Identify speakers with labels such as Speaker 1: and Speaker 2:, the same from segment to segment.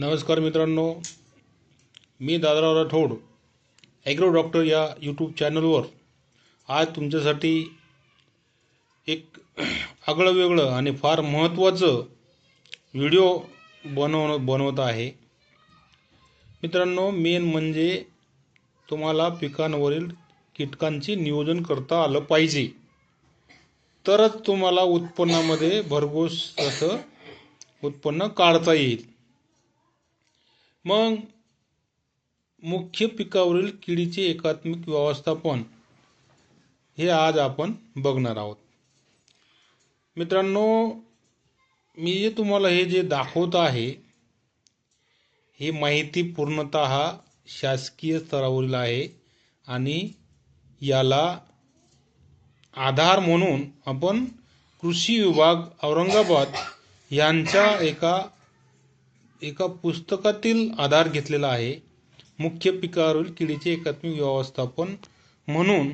Speaker 1: नमस्कार मित्रांनो मी दादराव राठोड ॲग्रो डॉक्टर या यूट्यूब चॅनलवर आज तुमच्यासाठी एक आगळं वेगळं आणि फार महत्त्वाचं व्हिडिओ बनव बनवत आहे. मित्रांनो मेन म्हणजे तुम्हाला पिकांवरील कीटकांचे नियोजन करता आलं पाहिजे. तरच तुम्हाला उत्पन्नामध्ये भरघोस असं उत्पन्न काढता येईल. मग मुख्य पिकावरील किडीचे एकात्मिक व्यवस्थापन हे आज आपण बघणार आहोत. मित्रांनो मी जे तुम्हाला हे जे दाखवत आहे ही माहिती पूर्णतः शासकीय स्तरावरील आहे आणि याला आधार म्हणून आपण कृषी विभाग औरंगाबाद यांच्या एका एका पुस्तकातील आधार घेतलेला आहे. मुख्य पिकावरील किडीचे एकात्मिक व्यवस्थापन म्हणून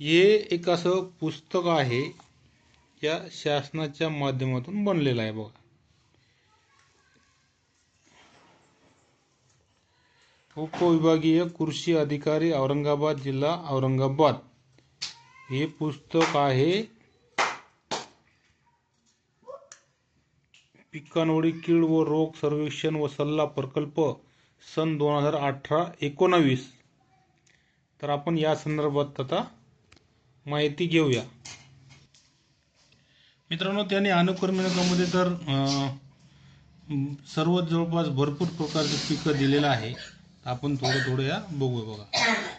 Speaker 1: हे एक असं पुस्तक आहे. या शासनाच्या माध्यमातून बनलेलं आहे बघा. उपविभागीय कृषी अधिकारी औरंगाबाद जिल्हा औरंगाबाद. हे पुस्तक आहे. पिकांवरील कीड व रोग सर्वेक्षण व सल्ला प्रकल्प सन दोन हजार अठरा एकोणावीस. तर आपण या संदर्भात आता माहिती घेऊया. मित्रांनो त्याने अनुक्रमणिकामध्ये तर सर्व जवळपास भरपूर प्रकारचे पिकं दिलेलं आहे. आपण थोडं थोडं या बघूया बघा.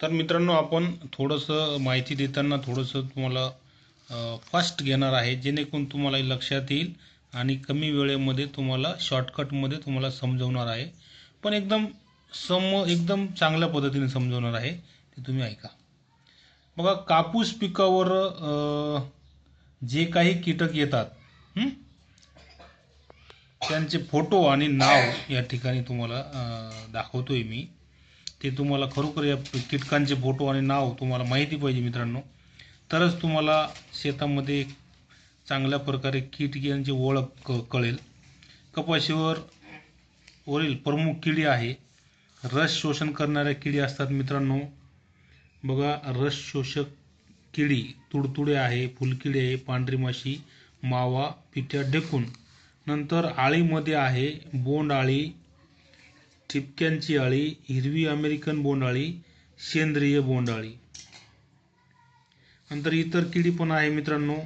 Speaker 1: तर मित्रांनो आपण थोडंसं माहिती देताना थोडंसं तुम्हाला फास्ट घेणार आहे जेणेकरून तुम्हाला लक्षात येईल आणि कमी वेळेमध्ये तुम्हाला शॉर्टकटमध्ये तुम्हाला समजवणार आहे. पण एकदम सम एकदम चांगल्या पद्धतीने समजवणार आहे ते तुम्ही ऐका. बघा कापूस पिकावर जे काही कीटक येतात त्यांचे फोटो आणि नाव या ठिकाणी तुम्हाला दाखवतो दाखवतोय मी. ते तुम्हाला खरोखर या कीटकांचे फोटो आणि नाव तुम्हाला माहिती पाहिजे मित्रांनो. तरच तुम्हाला शेतामध्ये चांगल्या प्रकारे कीटकांची ओळख क कळेल. कपाशीवर वरील प्रमुख किडी आहे. रस शोषण करणाऱ्या किडी असतात मित्रांनो. बघा रस शोषक किडी तुडतुडे आहे फुलकिडी आहे पांढरी माशी मावा पिठ्या ढेकून. नंतर आळीमध्ये आहे बोंड आळी ठिपक्यांची आळी हिरवी अमेरिकन बोंडाळी सेंद्रिय बोंडाळी. नंतर इतर किडी पण आहे मित्रांनो.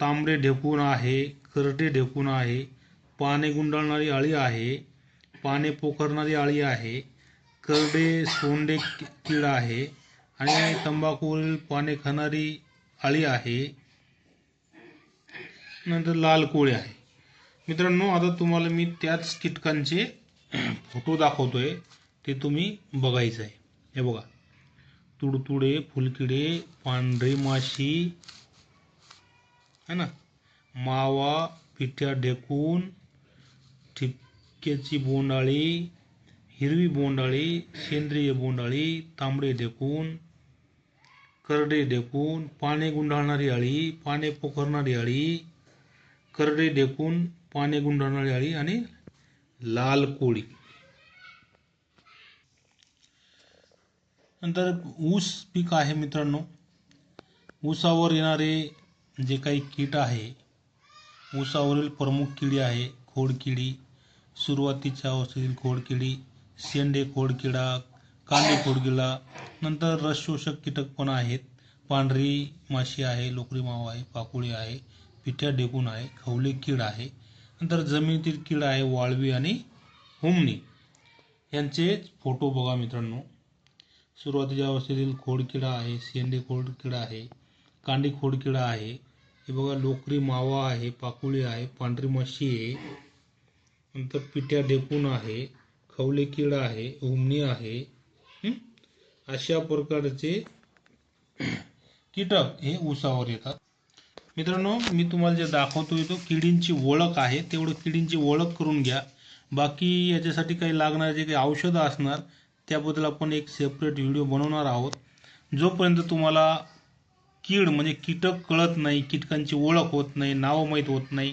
Speaker 1: तांबडे ढेकूण आहे करडे ढेकूण आहे पाने गुंडाळणारी आळी आहे पाने पोखरणारी आळी आहे करडे सोंडे कीड आहे आणि तंबाखूवरील पाने खाणारी आळी आहे. नंतर लाल कोळी आहे. मित्रांनो आता तुम्हाला मी त्याच कीटकांचे फोटो दाखवतोय. ते तुम्ही बघायचं आहे हे बघा. तुडतुडे फुलकिडे पांढरे माशी है ना? मावा पिठ्या ढेकून ठिपक्याची बोंडाळी हिरवी बोंडाळी सेंद्रिय बोंडाळी तांबडे ढेकून करडे ढेकून पाने गुंडाळणारी अळी पाने पोखरणारी अळी करडे ढेकून पाने गुंडाळणारी अळी आणि लाल कोळी. नंतर ऊस पीक आहे मित्रांनो. ऊसावर येणारे जे काही कीट आहे ऊसावरील प्रमुख किडी आहे खोडकिडी सुरुवातीच्या अवस्थेतील खोडकिडी शेंडे खोडकिडा कांदे खोडकिडा नंतर रस शोषक कीटक पण आहेत. पांढरी माशी आहे लोकरी मावा आहे पाकोळी आहे पिठ्या डेकून आहे खवले कीड आहे नंतर जमिनीतील कीड आहे वाळवी आणि हुमणी. यांचे फोटो बघा मित्रांनो. सुरुवातीच्या अवस्थेतील खोडकिडा आहे शेंडे खोडकिडा आहे कांडी खोडकिडा आहे. हे बघा लोकरी मावा आहे पाकुळी आहे पांढरी माशी आहे. नंतर पिट्या डेपून आहे खवले कीड आहे उमणी आहे. अशा प्रकारचे कीटक हे ऊसावर येतात. मित्रांनो मी तुम्हाला जे दाखवतो तो किडींची ओळख आहे तेवढं किडींची ओळख करून घ्या. बाकी याच्यासाठी काही लागणारे जे काही औषधं असणार त्याबद्दल आपण एक सेपरेट व्हिडिओ बनवणार आहोत. जोपर्यंत तुम्हाला कीड म्हणजे कीटक कळत नाही कीटकांची ओळख होत नाही नावं माहीत होत नाही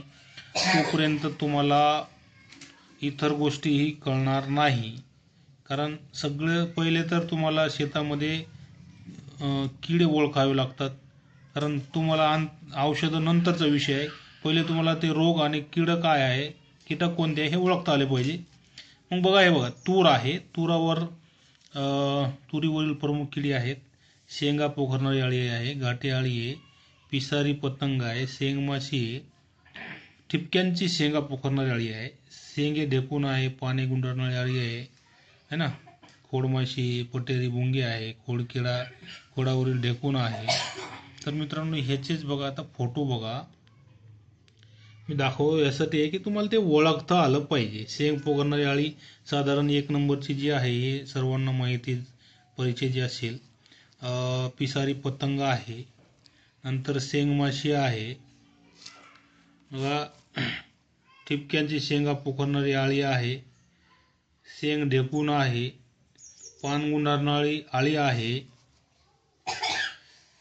Speaker 1: तोपर्यंत तुम्हाला इतर गोष्टीही कळणार नाही. कारण सगळं पहिले तर तुम्हाला शेतामध्ये किडे ओळखावे लागतात. कारण तुम्हाला आन औषधं नंतरचा विषय आहे. पहिले तुम्हाला ते रोग आणि कीड काय आहे कीटक कोणते आहे हे ओळखता आले पाहिजे. मग बघा हे बघा तूर आहे. तुरावर तुरीवरील प्रमुख किडी आहेत. शेंगा पोखरणारी अळी आहे घाटे अळी आहे पिसारी पतंग आहे शेंगमाशी आहे. ठिपक्यांची शेंगा पोखरणारी अळी आहे. शेंगे ढेकून आहे पाने गुंडाळणारी अळी आहे. है ना? खोडमाशी पटेरी भुंगी आहे खोडकिडा खोडावरील ढेकून आहे. तर मित्रांनो ह्याचेच बघा आता फोटो बघा. मी दाखव यासाठी आहे की तुम्हाला ते ओळखता आलं पाहिजे. शेंग पोखरणारी अळी साधारण एक नंबरची जी आहे हे सर्वांना माहिती परिचय जे असेल पिसारी पतंग आहे. नंतर शेंगमाशी आहे. बघा ठिपक्यांची शेंगा पोखरणारी आळी आहे. शेंग ढेपून आहे. पान गुंडारणारी आळी आहे.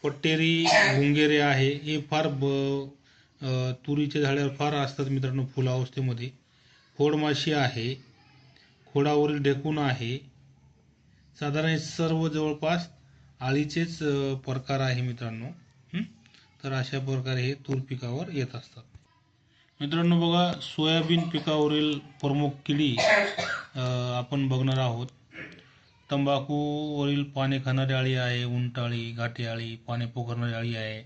Speaker 1: पट्टेरी गुंगेरे आहे हे फार ब तुरीच्या झाडावर फार असतात मित्रांनो फुलावस्थेमध्ये खोडमाशी आहे खोडावरील ढेकून आहे. साधारण सर्व जवळपास आळीचेच प्रकार आहे मित्रांनो. तर अशा प्रकारे हे तूर पिकावर येत असतात. मित्रांनो बघा सोयाबीन पिकावरील प्रमुख किडी आपण बघणार आहोत. तंबाखूवरील पाने खाणारी आळी आहे उंटाळी गाठी आळी पाने पोखरणारी आळी आहे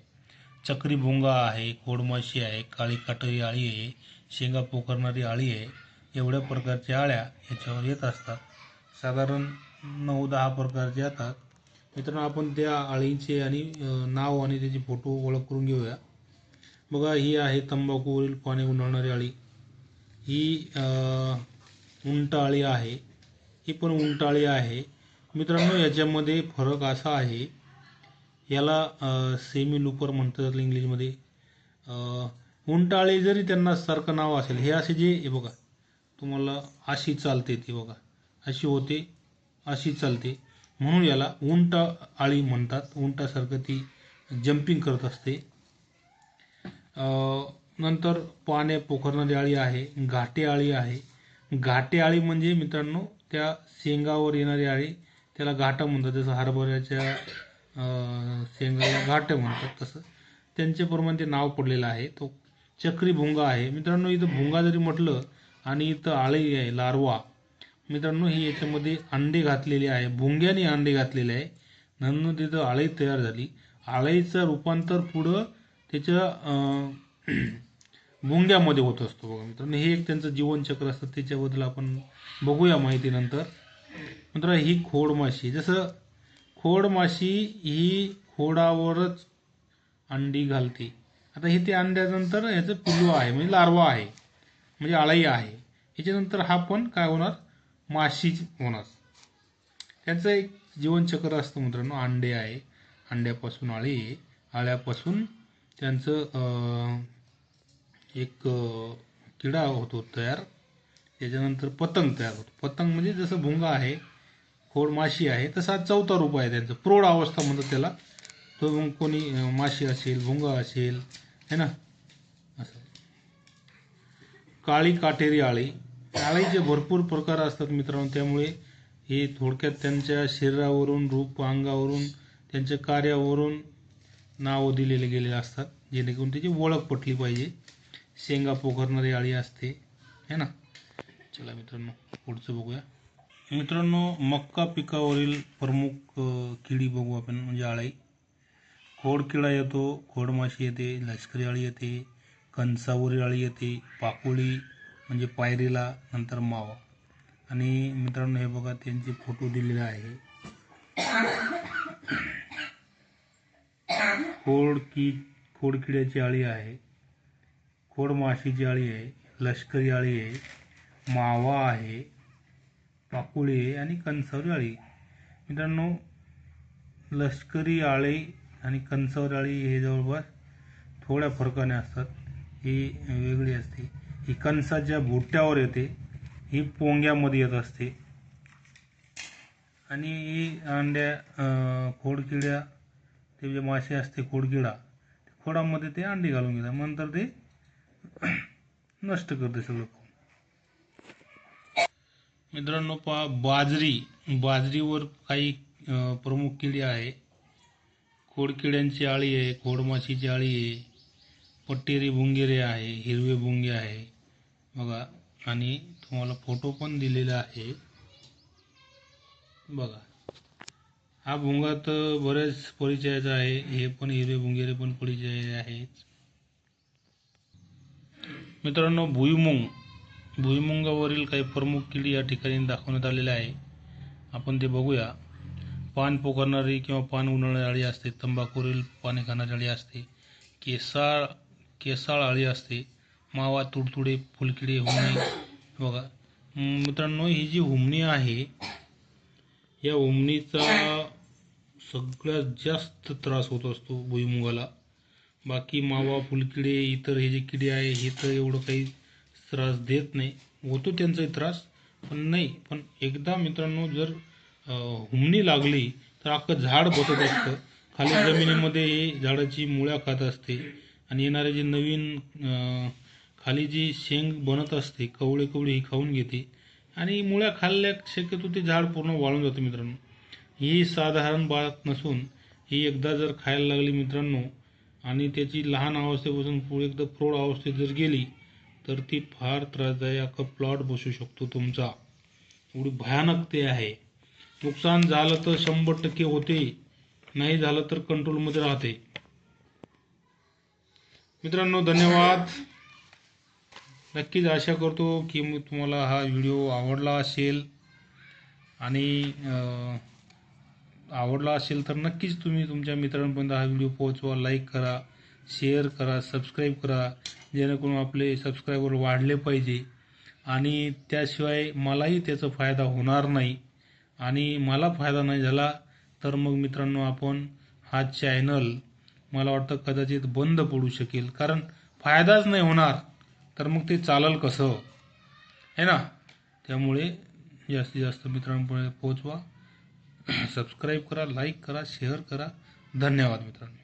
Speaker 1: चक्री भुंगा आहे खोडमाशी आहे काळी काटरी आळी आहे शेंगा पोखरणारी आळी आहे एवढ्या प्रकारच्या आळ्या याच्यावर येत असतात. साधारण नऊ दहा प्रकारचे येतात. मित्रांनो आपण त्या आळींचे आणि नाव आणि त्याचे फोटो ओळख करून घेऊया. बघा ही आहे तंबाखूवरील पाने उन्हाळणारी आळी. ही उंटाळी आहे. ही पण उंटाळी आहे. मित्रांनो याच्यामध्ये फरक असा आहे याला सेमी लुपर म्हणतात इंग्लिशमध्ये. उंटाळे उंट जरी त्यांना सारखं नाव असेल हे असे जे हे बघा तुम्हाला अशी चालते ती बघा अशी होते अशी चालते. म्हणून याला उंट आळी म्हणतात उंटासारखं ती जम्पिंग करत असते. नंतर पाने पोखरणारी आळी आहे घाटे आळी आहे. घाटे आळी म्हणजे मित्रांनो त्या शेंगावर येणारी आळी त्याला घाटा म्हणतात जसं हरभऱ्याच्या शेंगाला घाटं म्हणतात तसं. त्यांच्याप्रमाणे ते नाव पडलेलं आहे. तो चक्री भुंगा आहे. मित्रांनो इथं भुंगा जरी म्हटलं आणि इथं आळी आहे लार्वा. मित्रांनो ही याच्यामध्ये अंडे घातलेले आहे. भुंग्याने अंडे घातलेले आहे. नंतर तिथं आळई तयार झाली. आळईचं रूपांतर पुढं त्याच्या भुंग्यामध्ये होत असतो बघा मित्रांनो. हे एक त्यांचं जीवनचक्र असतं. त्याच्याबद्दल आपण बघूया माहिती मित्र ही खोडमाशी जसं खोडमाशी ही खोडावरच अंडी घालते. आता हे ते अंड्यानंतर ह्याचं पिल्लू आहे म्हणजे लार्वा आहे म्हणजे आळाई आहे. ह्याच्यानंतर हा पण काय होणार? माशीच होणार. त्याचं एक जीवनचक्र असतं मित्रांनो अंडे आहे. अंड्यापासून आळी आहे. आळ्यापासून त्यांचं एक किडा होतो तयार. त्याच्यानंतर पतंग तयार होतो. पतंग म्हणजे जसं भुंगा आहे खोड माशी आहे. तसा चौथा रूप आहे त्यांचं. प्रौढ अवस्था म्हणतात त्याला. तो मग कोणी माशी असेल भुंगा असेल है ना? असं. काळी काटेरी आळी. आळीचे भरपूर प्रकार असतात मित्रांनो त्यामुळे हे थोडक्यात त्यांच्या शरीरावरून रूप अंगावरून त्यांच्या कार्यावरून नावं दिलेले गेलेले असतात. जेणेकरून त्याची ओळख पटली पाहिजे. शेंगा पोखरणारी आळी असते. है ना? चला मित्रांनो पुढचं बघूया. मित्रांनो मक्का पिकावरील प्रमुख किडी बघू आपण म्हणजे आळी. खोडकिडा येतो खोडमाशी येते लष्करी आळी येते कणसावरील आळी येते पाकोळी म्हणजे पायरीला नंतर मावा. आणि मित्रांनो हे बघा त्यांचे फोटो दिलेले आहे. खोडकी खोडकिड्याची आळी आहे खोडमाशीची आळी आहे लष्करी आळी आहे मावा आहे पाकुळी आणि कणसवराळी. आळी मित्रांनो लष्करी आळी आणि कणसवराळी हे जवळपास थोड्या फरकाने असतात. ही वेगळी असते. ही कणसाच्या बुट्ट्यावर येते. ही पोंग्यामध्ये येत असते. आणि ही अंड्या खोडकिड्या ते जे मासे असते खोडकिडा खोडामध्ये ते अंडी घालून घेतात. नंतर ते नष्ट करते सगळं. मित्रांनो पहा बाजरी. बाजरीवर काही प्रमुख किडी आहे. खोडकिड्यांची आळी आहे खोडमाशीची आळी आहे पट्टेरी भुंगेरे आहे हिरवे भुंगे आहे. बघा आणि तुम्हाला फोटो पण दिलेला आहे. बघा हा भुंगा तर बरेच परिचयाचा आहे. हे पण हिरवे भुंगेरे पण परिचय आहेत. मित्रांनो भुईमुंग. भुईमुंगावरील काही प्रमुख किडी या ठिकाणी दाखवण्यात आलेल्या आहे. आपण ते बघूया. पान पोखरणारी किंवा पान उन्हाळी अळी असते तंबाखूवरील पाने खाणारी अळी असते केसाळ केसाळ अळी असते मावा तुडतुडे फुलकिडे हुमणी. बघा मित्रांनो ही जी हुमणी आहे या हुमणीचा सगळ्यात जास्त त्रास होत असतो भुईमुगाला. बाकी मावा फुलकिडे इतर हे जे किडे आहे हे तर एवढं काही त्रास देत नाही. होतो त्यांचाही त्रास पण नाही. पण एकदा मित्रांनो जर हुमणी लागली तर अख्खं झाड बसत असतं. खाली जमिनीमध्ये हे झाडाची मुळ्या खात असते. आणि येणारे जे नवीन खाली जी शेंग बनत असते कवळे कवळे ही खाऊन घेते. आणि मुळ्या खाल्ल्या शक्यतो ते झाड पूर्ण वाळून जातं मित्रांनो. ही साधारण बात नसून ही एकदा जर खायला लागली मित्रांनो आणि त्याची लहान अवस्थेपासून पुढे एकदा प्रौढ अवस्थेत जर गेली तर ती फार त्रासदायक प्लॉट बसू शकतो तुमचा. एवढी भयानक ते आहे. नुकसान झालं तर शंभर टक्के होते. नाही झालं तर कंट्रोलमध्ये राहते. मित्रांनो धन्यवाद. नक्कीच आशा करतो की मी तुम्हाला हा व्हिडिओ आवडला असेल. आणि आवडला असेल तर नक्कीच तुम्ही तुमच्या मित्रांपर्यंत हा व्हिडिओ पोहोचवा लाईक करा. शेअर करा सबस्क्राईब करा जेणेकरून आपले सबस्क्रायबर वाढले पाहिजे. आणि त्याशिवाय मलाही त्याचा फायदा होणार नाही. आणि मला फायदा नाही झाला तर मग मित्रांनो आपण हा चॅनल मला वाटतं कदाचित बंद पडू शकेल. कारण फायदाच नाही होणार तर मग ते चालेल कसं? है ना? त्यामुळे जास्तीत जास्त मित्रांपर्यंत पोहोचवा. सबस्क्राईब करा लाईक करा शेअर करा. धन्यवाद मित्रांनो.